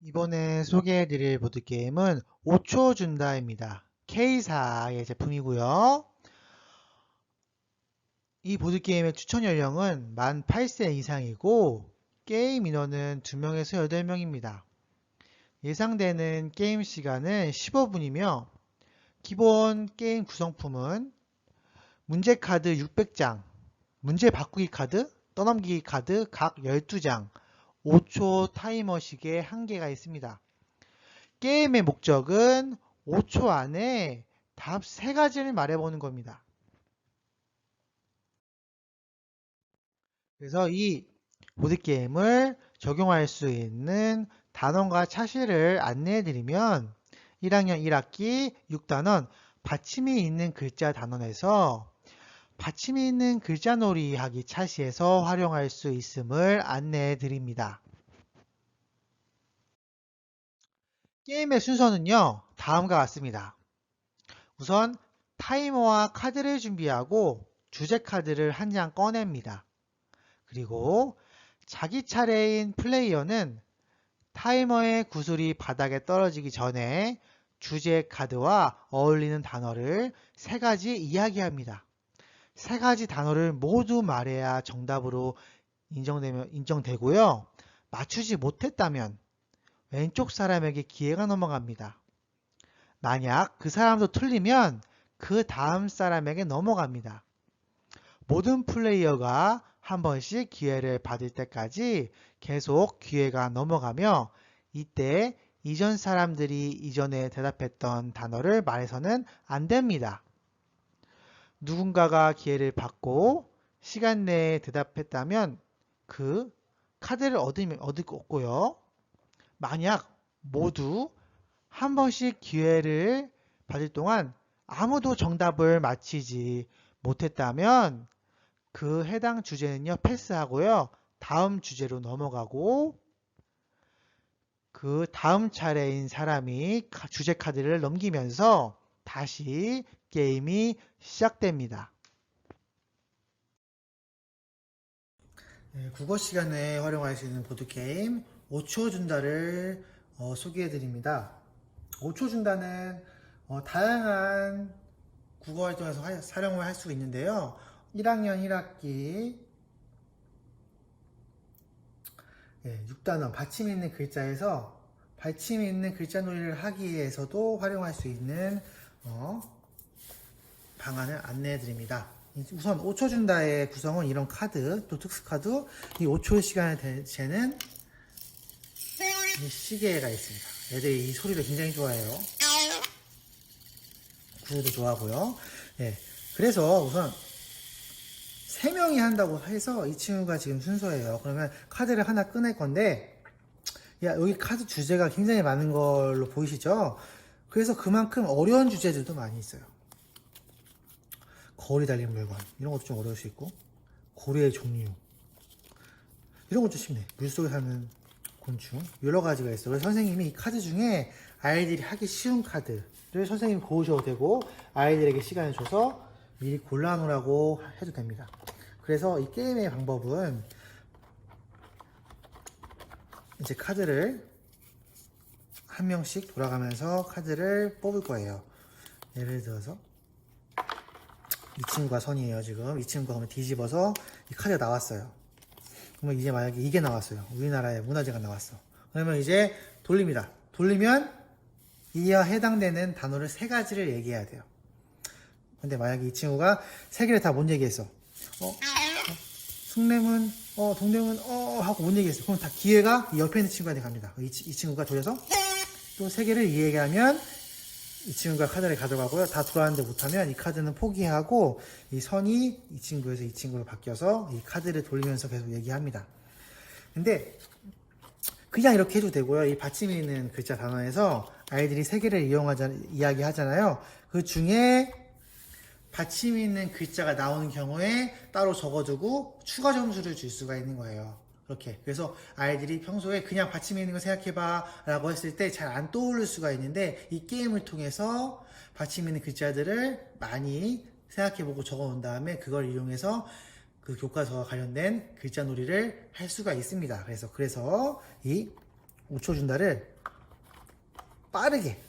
이번에 소개해드릴 보드게임은 5초 준다입니다. K사의 제품이고요. 이 보드게임의 추천 연령은 만 8세 이상이고 게임 인원은 2명에서 8명입니다. 예상되는 게임 시간은 15분이며 기본 게임 구성품은 문제 카드 600장, 문제 바꾸기 카드, 떠넘기기 카드 각 12장, 5초 타이머식의 한계가 있습니다. 게임의 목적은 5초 안에 답 3가지를 말해보는 겁니다. 그래서 이 보드게임을 적용할 수 있는 단원과 차시를 안내해 드리면 1학년 1학기 6단원 받침이 있는 글자 단원에서 받침이 있는 글자놀이 하기 차시에서 활용할 수 있음을 안내해 드립니다. 게임의 순서는요, 다음과 같습니다. 우선 타이머와 카드를 준비하고 주제 카드를 한 장 꺼냅니다. 그리고 자기 차례인 플레이어는 타이머의 구슬이 바닥에 떨어지기 전에 주제 카드와 어울리는 단어를 세 가지 이야기합니다. 세 가지 단어를 모두 말해야 정답으로 인정되면, 인정되고요. 맞추지 못했다면 왼쪽 사람에게 기회가 넘어갑니다. 만약 그 사람도 틀리면 그 다음 사람에게 넘어갑니다. 모든 플레이어가 한 번씩 기회를 받을 때까지 계속 기회가 넘어가며 이때 이전 사람들이 이전에 대답했던 단어를 말해서는 안 됩니다. 누군가가 기회를 받고 시간 내에 대답했다면 그 카드를 얻으면 얻고요. 만약 모두 한 번씩 기회를 받을 동안 아무도 정답을 맞히지 못했다면 그 해당 주제는요 패스하고요. 다음 주제로 넘어가고 그 다음 차례인 사람이 카- 주제 카드를 넘기면서 다시 게임이 시작됩니다. 네, 국어 시간에 활용할 수 있는 보드게임 5초 준다를 어, 소개해 드립니다. 5초 준다는 어, 다양한 국어 활동에서 화- 사용을 할 수 있는데요. 1학년 1학기 6단원 받침이 있는 글자에서 받침이 있는 글자 놀이를 하기 위해서도 활용할 수 있는 어, 방안을 안내해 드립니다. 우선 5초 준다의 구성은 이런 카드, 또 특수 카드, 이 5초 시간을 대- 재는 이 시계가 있습니다. 애들이 이 소리를 굉장히 좋아해요. 구호도 좋아하고요. 예. 그래서 우선 세 명이 한다고 해서 이 친구가 지금 순서예요. 그러면 카드를 하나 꺼낼 건데, 야, 여기 카드 주제가 굉장히 많은 걸로 보이시죠? 그래서 그만큼 어려운 주제들도 많이 있어요. 거리 달린 물건. 이런 것도 좀 어려울 수 있고, 고래의 종류. 이런 것도 쉽네. 물속에 사는 곤충. 여러 가지가 있어요. 그래서 선생님이 이 카드 중에 아이들이 하기 쉬운 카드를 선생님이 고르셔도 되고, 아이들에게 시간을 줘서 미리 골라놓으라고 해도 됩니다. 그래서 이 게임의 방법은 이제 카드를 한 명씩 돌아가면서 카드를 뽑을 거예요. 예를 들어서 이 친구가 선이에요 지금 이 친구가 그러면 뒤집어서 이 카드가 나왔어요. 그러면 이제 만약에 이게 나왔어요. 우리나라의 문화재가 나왔어. 그러면 이제 돌립니다. 돌리면 이와 해당되는 단어를 세 가지를 얘기해야 돼요. 근데 만약에 이 친구가 세 개를 다 못 얘기했어. 어? 어? 숭례문, 어, 동대문, 어, 하고 못 얘기했어. 그럼 다 기회가 이 옆에 있는 친구한테 갑니다. 이, 치- 이 친구가 돌려서 또 세 개를 얘기하면 이 친구가 카드를 가져가고요. 다 돌아왔는데 못하면 이 카드는 포기하고 이 선이 이 친구에서 이 친구로 바뀌어서 이 카드를 돌리면서 계속 얘기합니다. 근데 그냥 이렇게 해도 되고요. 이 받침이 있는 글자 단어에서 아이들이 세 개를 이용하자 이야기 하잖아요. 그 중에 받침이 있는 글자가 나오는 경우에 따로 적어두고 추가 점수를 줄 수가 있는 거예요. 그렇게. 그래서 아이들이 평소에 그냥 받침이 있는 거 생각해봐 라고 했을 때 잘 안 떠오를 수가 있는데 이 게임을 통해서 받침 있는 글자들을 많이 생각해보고 적어 놓은 다음에 그걸 이용해서 그 교과서와 관련된 글자 놀이를 할 수가 있습니다. 그래서, 그래서 이 5초 준다를 빠르게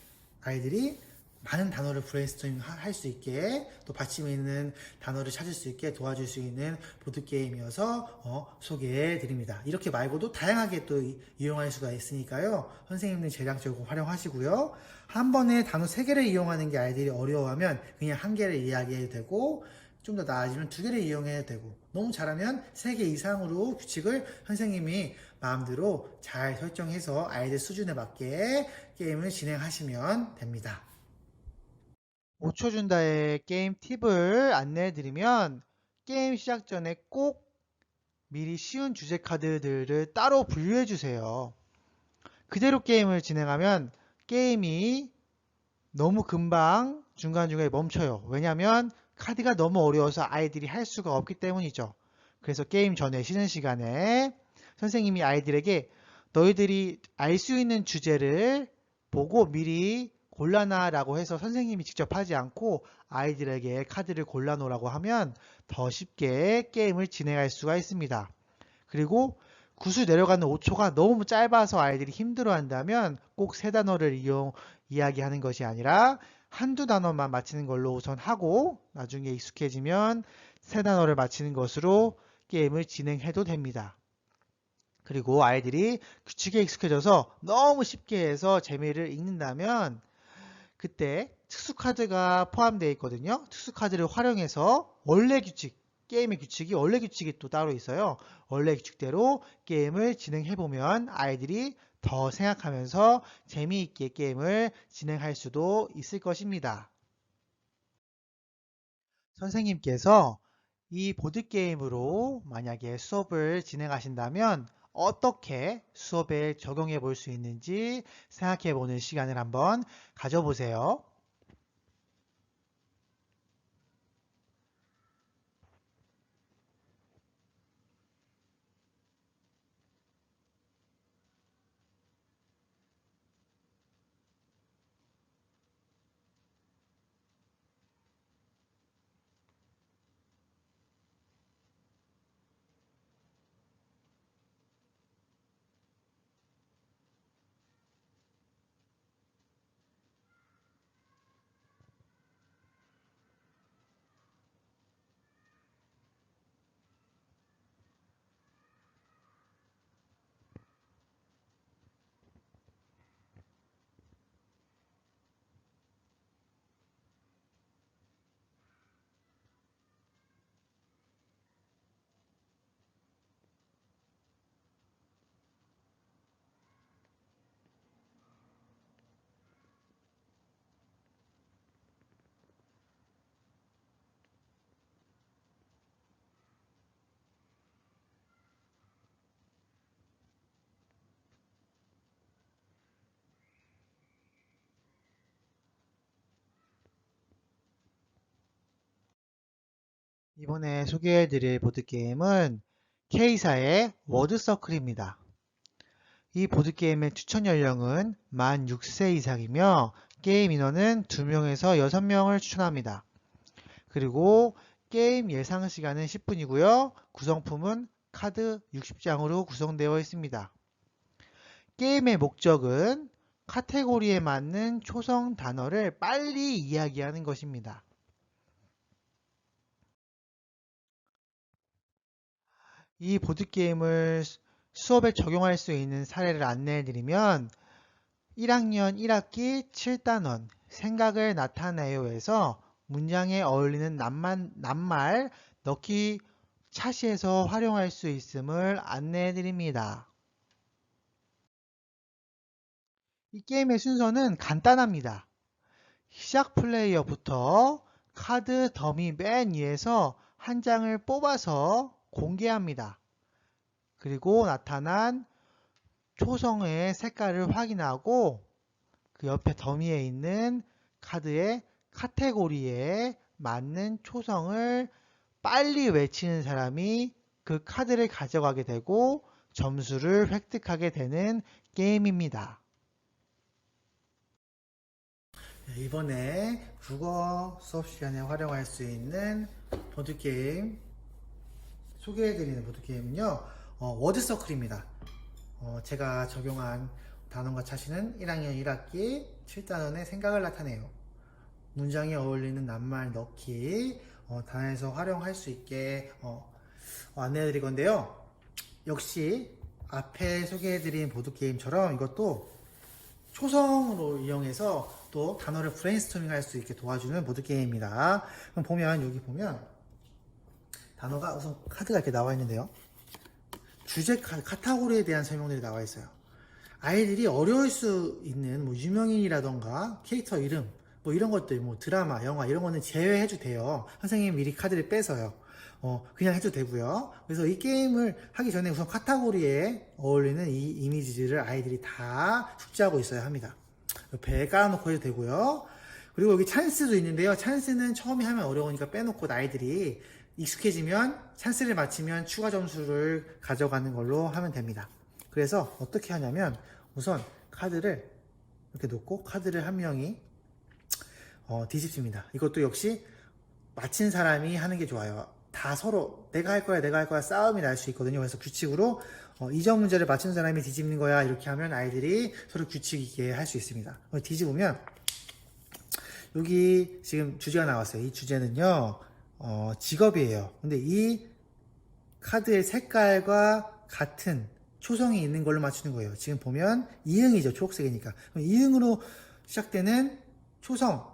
아이들이 많은 단어를 브레인스토밍 할 수 있게 또 받침이 있는 단어를 찾을 수 있게 도와줄 수 있는 보드게임이어서 어, 소개해 드립니다. 이렇게 말고도 다양하게 또 이- 이용할 수가 있으니까요. 선생님들 재량적으로 활용하시고요. 한 번에 단어 3개를 이용하는 게 아이들이 어려워하면 그냥 한 개를 이야기해도 되고 좀 더 나아지면 두 개를 이용해도 되고 너무 잘하면 세개 이상으로 규칙을 선생님이 마음대로 잘 설정해서 아이들 수준에 맞게 게임을 진행하시면 됩니다. 5초 준다의 게임 팁을 안내해 드리면 게임 시작 전에 꼭 미리 쉬운 주제 카드들을 따로 분류해 주세요. 그대로 게임을 진행하면 게임이 너무 금방 중간중간에 멈춰요. 왜냐하면 카드가 너무 어려워서 아이들이 할 수가 없기 때문이죠. 그래서 게임 전에 쉬는 시간에 선생님이 아이들에게 너희들이 알 수 있는 주제를 보고 미리 골라놔라고 해서 선생님이 직접 하지 않고 아이들에게 카드를 골라놓으라고 하면 더 쉽게 게임을 진행할 수가 있습니다. 그리고 구슬 내려가는 5초가 너무 짧아서 아이들이 힘들어 한다면 꼭 세 단어를 이용, 이야기하는 것이 아니라 한두 단어만 맞히는 걸로 우선 하고 나중에 익숙해지면 세 단어를 맞히는 것으로 게임을 진행해도 됩니다. 그리고 아이들이 규칙에 익숙해져서 너무 쉽게 해서 재미를 읽는다면 그때 특수카드가 포함되어 있거든요. 특수카드를 활용해서 원래 규칙, 게임의 규칙이 원래 규칙이 또 따로 있어요. 원래 규칙대로 게임을 진행해보면 아이들이 더 생각하면서 재미있게 게임을 진행할 수도 있을 것입니다. 선생님께서 이 보드게임으로 만약에 수업을 진행하신다면 어떻게 수업에 적용해 볼 수 있는지 생각해 보는 시간을 한번 가져보세요. 이번에 소개해드릴 보드게임은 K사의 워드서클입니다. 이 보드게임의 추천 연령은 만 6세 이상이며 게임 인원은 2명에서 6명을 추천합니다. 그리고 게임 예상 시간은 10분이고요. 구성품은 카드 60장으로 구성되어 있습니다. 게임의 목적은 카테고리에 맞는 초성 단어를 빨리 이야기하는 것입니다. 이 보드게임을 수- 수업에 적용할 수 있는 사례를 안내해 드리면 1학년 1학기 7단원 생각을 나타내요에서 문장에 어울리는 낱말, 낱말 넣기 차시에서 활용할 수 있음을 안내해 드립니다. 이 게임의 순서는 간단합니다. 시작 플레이어부터 카드 더미 맨 위에서 한 장을 뽑아서 공개합니다. 그리고 나타난 초성의 색깔을 확인하고 그 옆에 더미에 있는 카드의 카테고리에 맞는 초성을 빨리 외치는 사람이 그 카드를 가져가게 되고 점수를 획득하게 되는 게임입니다. 네, 이번에 국어 수업 시간에 활용할 수 있는 보드게임 소개해드리는 보드게임은요, 어, 워드서클입니다. 어, 제가 적용한 단원과 차시는 1학년 1학기 7단원의 생각을 나타내요. 문장에 어울리는 낱말 넣기, 어, 단어에서 활용할 수 있게 어, 어, 안내해드릴 건데요. 역시 앞에 소개해드린 보드게임처럼 이것도 초성으로 이용해서 또 단어를 브레인스토밍 할 수 있게 도와주는 보드게임입니다. 그럼 보면 여기 보면 단어가 우선 카드가 이렇게 나와 있는데요. 주제 카, 카테고리에 대한 설명들이 나와 있어요. 아이들이 어려울 수 있는 뭐 유명인이라던가 캐릭터 이름 뭐 이런 것들 뭐 드라마, 영화 이런 거는 제외해도 돼요. 선생님 미리 카드를 빼서요. 어, 그냥 해도 되고요. 그래서 이 게임을 하기 전에 우선 카테고리에 어울리는 이 이미지들을 아이들이 다 숙지하고 있어야 합니다. 옆에 깔아놓고 해도 되고요. 그리고 여기 찬스도 있는데요. 찬스는 처음에 하면 어려우니까 빼놓고 아이들이 익숙해지면 찬스를 맞히면 추가 점수를 가져가는 걸로 하면 됩니다. 그래서 어떻게 하냐면 우선 카드를 이렇게 놓고 카드를 한 명이 어, 뒤집습니다. 이것도 역시 맞힌 사람이 하는 게 좋아요. 다 서로 내가 할 거야, 내가 할 거야 싸움이 날 수 있거든요. 그래서 규칙으로 어, 이점 문제를 맞춘 사람이 뒤집는 거야 이렇게 하면 아이들이 서로 규칙 있게 할 수 있습니다. 어, 뒤집으면 여기 지금 주제가 나왔어요. 이 주제는요 어, 직업이에요. 근데 이 카드의 색깔과 같은 초성이 있는 걸로 맞추는 거예요. 지금 보면 이응이죠. 초록색이니까. 그럼 이응으로 시작되는 초성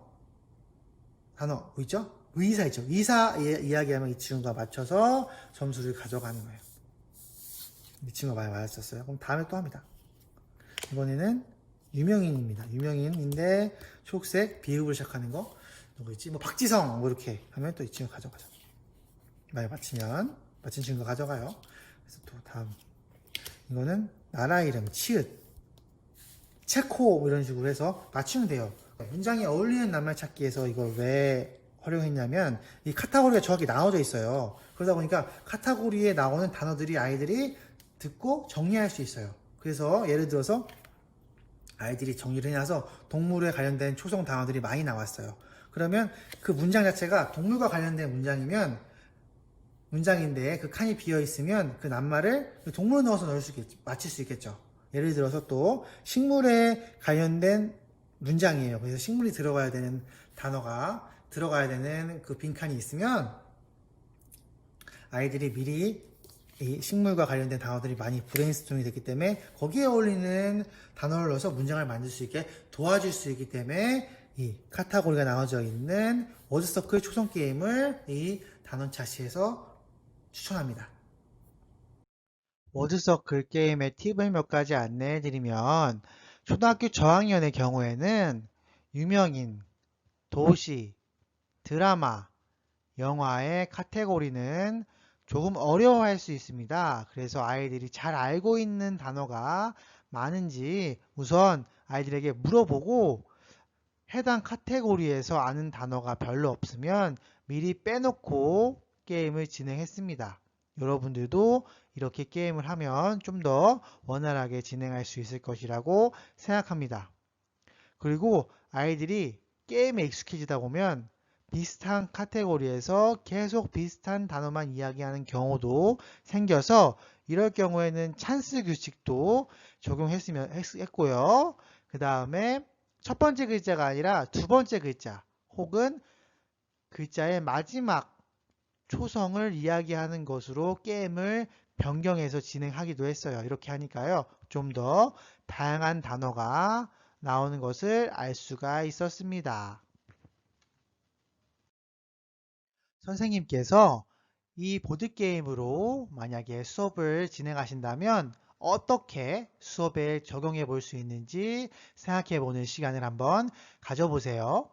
단어 뭐 있죠? 의사 있죠. 의사 이- 이야기하면 이 친구가 맞춰서 점수를 가져가는 거예요. 이 친구가 많이 맞았었어요. 그럼 다음에 또 합니다. 이번에는 유명인입니다. 유명인인데 초록색 비읍을 시작하는 거 누구 있지? 뭐 박지성 뭐 이렇게 하면 또 이 친구 가져가죠. 많이 맞히면 맞힌 친구가 가져가요. 그래서 또 다음 이거는 나라 이름 치읓 체코 뭐 이런 식으로 해서 맞추면 돼요. 문장에 어울리는 낱말 찾기에서 이걸 왜 활용했냐면 이 카테고리가 정확히 나눠져 있어요. 그러다 보니까 카테고리에 나오는 단어들이 아이들이 듣고 정리할 수 있어요. 그래서 예를 들어서 아이들이 정리를 해놔서 동물에 관련된 초성 단어들이 많이 나왔어요. 그러면 그 문장 자체가 동물과 관련된 문장이면 문장인데 그 칸이 비어 있으면 그 낱말을 동물을 넣어서 넣을 수 있겠, 맞힐 수 있겠죠. 예를 들어서 또 식물에 관련된 문장이에요. 그래서 식물이 들어가야 되는 단어가 들어가야 되는 그 빈칸이 있으면 아이들이 미리 이 식물과 관련된 단어들이 많이 브레인스토밍이 됐기 때문에 거기에 어울리는 단어를 넣어서 문장을 만들 수 있게 도와줄 수 있기 때문에 이 카테고리가 나눠져 있는 워드서클 초성 게임을 이 단원 차시에서 추천합니다. 워드서클 게임의 팁을 몇 가지 안내해 드리면 초등학교 저학년의 경우에는 유명인, 도시, 드라마, 영화의 카테고리는 조금 어려워할 수 있습니다. 그래서 아이들이 잘 알고 있는 단어가 많은지 우선 아이들에게 물어보고 해당 카테고리에서 아는 단어가 별로 없으면 미리 빼놓고 게임을 진행했습니다. 여러분들도 이렇게 게임을 하면 좀 더 원활하게 진행할 수 있을 것이라고 생각합니다. 그리고 아이들이 게임에 익숙해지다 보면 비슷한 카테고리에서 계속 비슷한 단어만 이야기하는 경우도 생겨서 이럴 경우에는 찬스 규칙도 적용했으면 했- 했고요. 그 다음에 첫 번째 글자가 아니라 두 번째 글자 혹은 글자의 마지막 초성을 이야기하는 것으로 게임을 변경해서 진행하기도 했어요. 이렇게 하니까요. 좀 더 다양한 단어가 나오는 것을 알 수가 있었습니다. 선생님께서 이 보드게임으로 만약에 수업을 진행하신다면 어떻게 수업에 적용해 볼 수 있는지 생각해 보는 시간을 한번 가져보세요.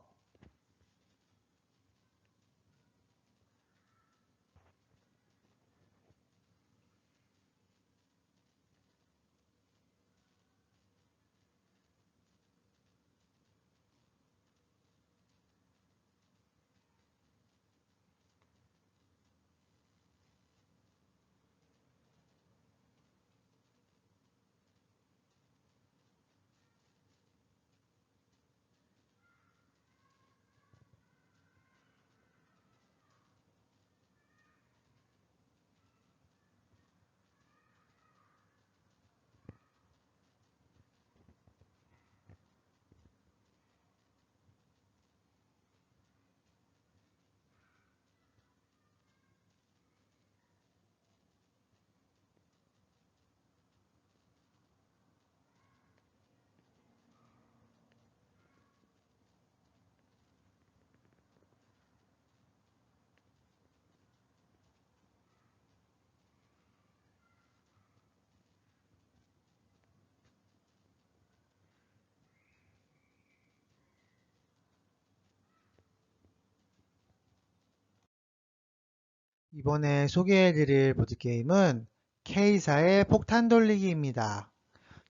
이번에 소개해드릴 보드게임은 K사의 폭탄 돌리기입니다.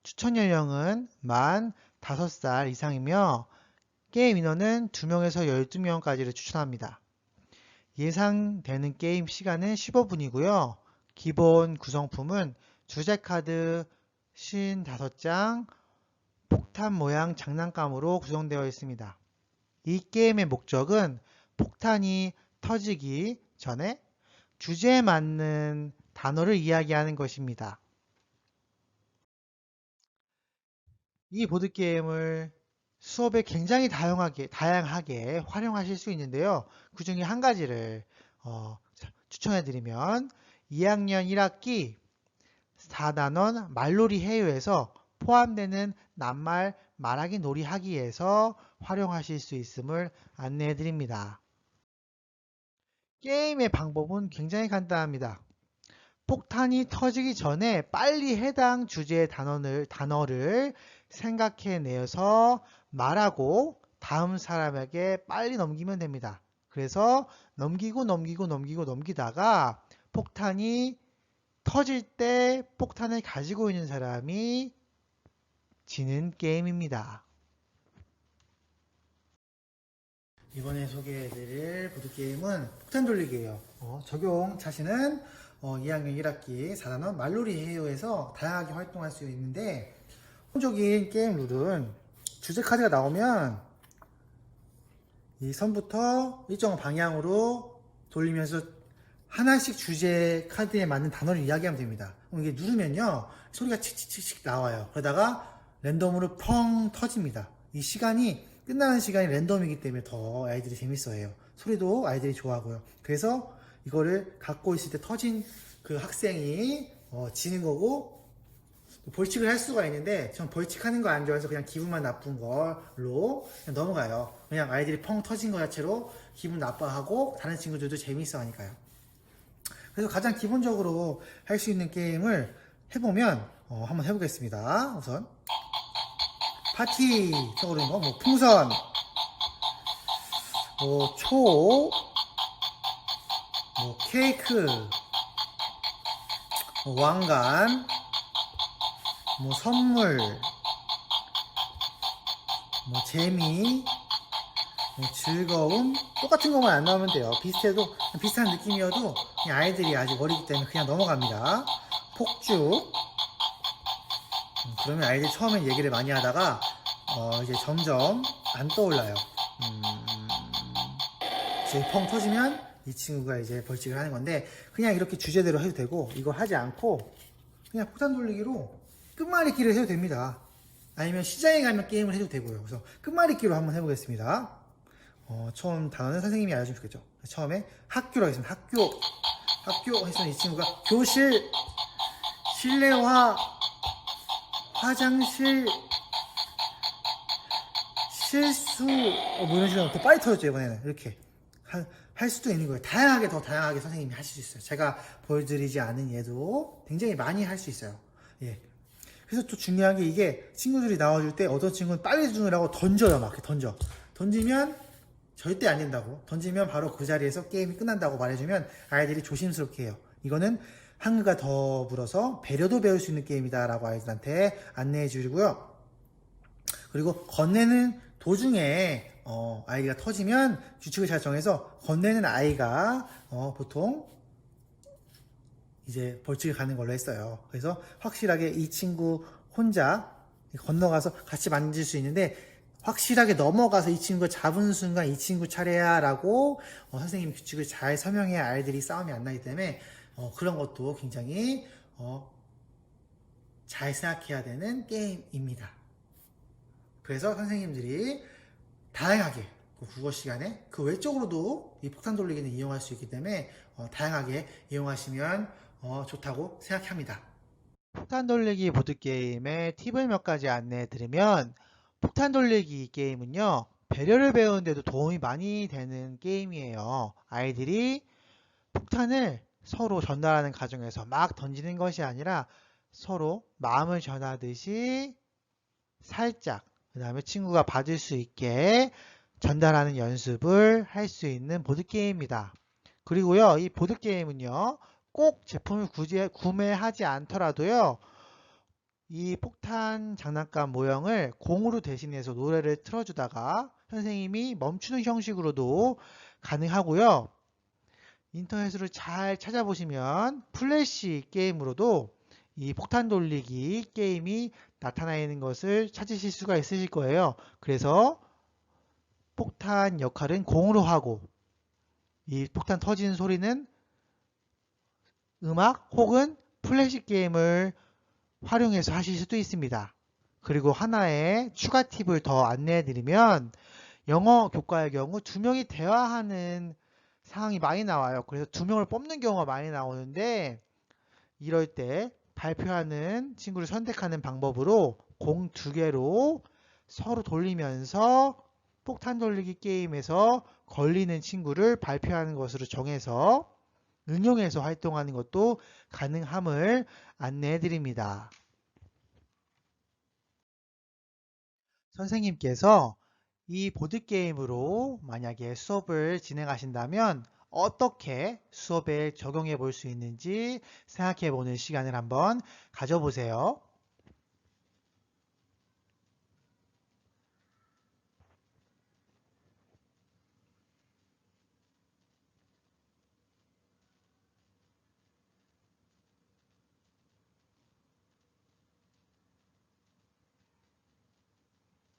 추천 연령은 만 5살 이상이며 게임 인원은 2명에서 12명까지를 추천합니다. 예상되는 게임 시간은 15분이고요. 기본 구성품은 주제 카드 55장, 폭탄 모양 장난감으로 구성되어 있습니다. 이 게임의 목적은 폭탄이 터지기 전에 주제에 맞는 단어를 이야기하는 것입니다. 이 보드게임을 수업에 굉장히 다양하게, 다양하게 활용하실 수 있는데요. 그 중에 한 가지를 어, 추천해드리면 2학년 1학기 4단원 말놀이 해요에서 포함되는 낱말 말하기 놀이 하기에서 활용하실 수 있음을 안내해 드립니다. 게임의 방법은 굉장히 간단합니다. 폭탄이 터지기 전에 빨리 해당 주제의 단어를, 단어를 생각해내서 말하고 다음 사람에게 빨리 넘기면 됩니다. 그래서 넘기고 넘기고 넘기고 넘기다가 폭탄이 터질 때 폭탄을 가지고 있는 사람이 지는 게임입니다. 이번에 소개해드릴 보드게임은 폭탄 돌리기예요. 어, 적용 자신은 어, 2학년 1학기 4단원 말놀이 해요에서 다양하게 활동할 수 있는데 기본적인 게임 룰은 주제 카드가 나오면 이 선부터 일정 방향으로 돌리면서 하나씩 주제 카드에 맞는 단어를 이야기하면 됩니다. 이게 누르면요 소리가 칙칙칙칙 나와요. 그러다가 랜덤으로 펑 터집니다. 이 시간이 끝나는 시간이 랜덤이기 때문에 더 아이들이 재밌어해요. 소리도 아이들이 좋아하고요. 그래서 이거를 갖고 있을 때 터진 그 학생이 어, 지는 거고 벌칙을 할 수가 있는데 전 벌칙하는 거 안 좋아해서 그냥 기분만 나쁜 걸로 그냥 넘어가요. 그냥 아이들이 펑 터진 거 자체로 기분 나빠하고 다른 친구들도 재밌어 하니까요. 그래서 가장 기본적으로 할 수 있는 게임을 해보면 어, 한번 해보겠습니다. 우선 파티 적으로 거, 뭐 풍선, 뭐 초, 뭐 케이크, 뭐 왕관, 뭐 선물, 뭐 재미, 뭐 즐거움. 똑같은 것만 안 나오면 돼요. 비슷해도 비슷한 느낌이어도 그냥 아이들이 아직 어리기 때문에 그냥 넘어갑니다. 폭죽. 음, 그러면 아이들이 처음엔 얘기를 많이 하다가 어, 이제 점점 안 떠올라요. 음, 이제 펑 터지면 이 친구가 이제 벌칙을 하는 건데 그냥 이렇게 주제대로 해도 되고 이거 하지 않고 그냥 폭탄 돌리기로 끝말잇기를 해도 됩니다. 아니면 시장에 가면 게임을 해도 되고요. 그래서 끝말잇기로 한번 해보겠습니다. 어, 처음 단어는 선생님이 알려주면 좋겠죠. 처음에 학교로 하겠습니다. 학교. 학교 했으면 이 친구가 교실, 실내화, 화장실, 실수, 어, 뭐 이런 식으로 더 빨리 터졌죠, 이번에는. 이렇게. 할, 할 수도 있는 거예요. 다양하게 더 다양하게 선생님이 하실 수 있어요. 제가 보여드리지 않은 예도 굉장히 많이 할 수 있어요. 예. 그래서 또 중요한 게 이게 친구들이 나와줄 때 어떤 친구는 빨리 주느라고 던져요, 막 던져. 던지면 절대 안 된다고. 던지면 바로 그 자리에서 게임이 끝난다고 말해주면 아이들이 조심스럽게 해요. 이거는 한글과 더불어서 배려도 배울 수 있는 게임이다라고 아이들한테 안내해 주고요. 그리고 건네는 도중에 어, 아이가 터지면 규칙을 잘 정해서 건네는 아이가 어, 보통 이제 벌칙을 가는 걸로 했어요. 그래서 확실하게 이 친구 혼자 건너가서 같이 만질 수 있는데 확실하게 넘어가서 이 친구가 잡은 순간 이 친구 차례야 라고 어, 선생님이 규칙을 잘 설명해야 아이들이 싸움이 안 나기 때문에 어, 그런 것도 굉장히 어, 잘 생각해야 되는 게임입니다. 그래서 선생님들이 다양하게 그 국어 시간에 그 외적으로도 이 폭탄 돌리기는 이용할 수 있기 때문에 어, 다양하게 이용하시면 어, 좋다고 생각합니다. 폭탄 돌리기 보드게임의 팁을 몇 가지 안내해 드리면 폭탄 돌리기 게임은요 배려를 배우는데도 도움이 많이 되는 게임이에요. 아이들이 폭탄을 서로 전달하는 과정에서 막 던지는 것이 아니라 서로 마음을 전하듯이 살짝 그 다음에 친구가 받을 수 있게 전달하는 연습을 할 수 있는 보드게임입니다. 그리고요, 이 보드게임은요, 꼭 제품을 구제, 구매하지 않더라도요, 이 폭탄 장난감 모형을 공으로 대신해서 노래를 틀어주다가 선생님이 멈추는 형식으로도 가능하고요. 인터넷으로 잘 찾아보시면 플래시 게임으로도 이 폭탄 돌리기 게임이 나타나 있는 것을 찾으실 수가 있으실 거예요. 그래서 폭탄 역할은 공으로 하고 이 폭탄 터지는 소리는 음악 혹은 플래시 게임을 활용해서 하실 수도 있습니다. 그리고 하나의 추가 팁을 더 안내해 드리면 영어 교과의 경우 두 명이 대화하는 상황이 많이 나와요. 그래서 두 명을 뽑는 경우가 많이 나오는데 이럴 때 발표하는 친구를 선택하는 방법으로 공 두 개로 서로 돌리면서 폭탄 돌리기 게임에서 걸리는 친구를 발표하는 것으로 정해서 응용해서 활동하는 것도 가능함을 안내해 드립니다. 선생님께서 이 보드게임으로 만약에 수업을 진행하신다면 어떻게 수업에 적용해 볼 수 있는지 생각해 보는 시간을 한번 가져보세요.